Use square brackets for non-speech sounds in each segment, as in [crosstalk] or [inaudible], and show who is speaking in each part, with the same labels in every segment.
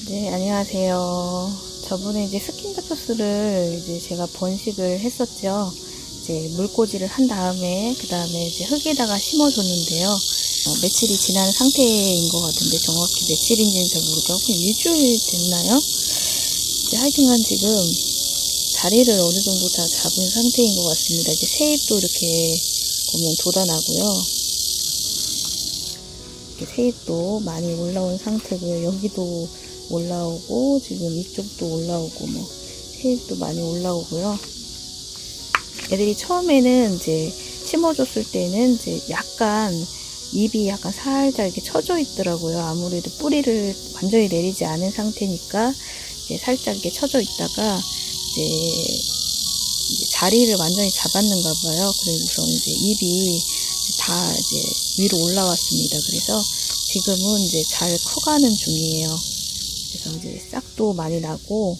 Speaker 1: 네, 안녕하세요. 저번에 이제 스킨다토스를 이제 제가 번식을 했었죠. 이제 물꽂이를 한 다음에, 그 다음에 이제 흙에다가 심어줬는데요. 어, 며칠이 지난 상태인 것 같은데, 정확히 며칠인지는 잘한 일주일 됐나요? 이제 하여튼간 지금 자리를 어느 정도 다 잡은 상태인 것 같습니다. 이제 새잎도 이렇게 보면 돋아나고요. 이렇게 새잎도 많이 올라온 상태고요. 여기도 올라오고 지금 이쪽도 올라오고 뭐 새잎도 많이 올라오고요. 애들이 처음에는 이제 심어줬을 때는 이제 약간 잎이 약간 살짝 이렇게 처져 있더라고요. 아무래도 뿌리를 완전히 내리지 않은 상태니까 이제 살짝 이렇게 처져 있다가 이제 자리를 완전히 잡았는가 봐요. 그래서 이제 잎이 다 이제 위로 올라왔습니다. 그래서 지금은 이제 잘 커가는 중이에요. 그래서 이제 싹도 많이 나고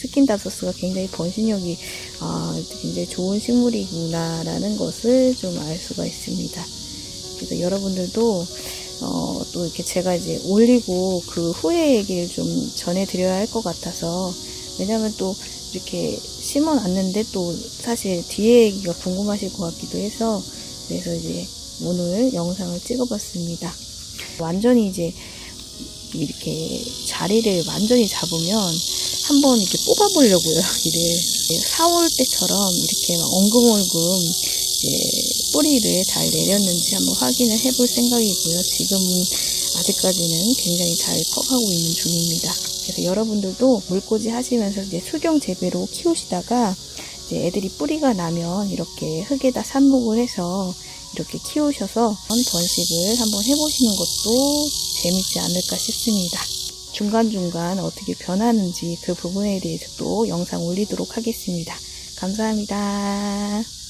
Speaker 1: 스킨다소스가 굉장히 번식력이 아, 굉장히 좋은 식물이구나라는 것을 좀 알 수가 있습니다. 그래서 여러분들도 어, 또 이렇게 제가 이제 올리고 그 후에 얘기를 좀 전해드려야 할 것 같아서 왜냐면 또 이렇게 심어놨는데 또 사실 뒤에 얘기가 궁금하실 것 같기도 해서 그래서 이제 오늘 영상을 찍어봤습니다. 완전히 이제 이렇게 자리를 완전히 잡으면 한번 이렇게 뽑아보려고요, [laughs] 여기를. 4월 때처럼 이렇게 막 엉금엉금 이제 뿌리를 잘 내렸는지 한번 확인을 해볼 생각이고요. 지금은 아직까지는 굉장히 잘 커가고 있는 중입니다. 그래서 여러분들도 물꽂이 하시면서 이제 수경 재배로 키우시다가 애들이 뿌리가 나면 이렇게 흙에다 삽목을 해서 이렇게 키우셔서 번식을 한번 해보시는 것도 재밌지 않을까 싶습니다. 중간중간 어떻게 변하는지 그 부분에 대해서 또 영상 올리도록 하겠습니다. 감사합니다.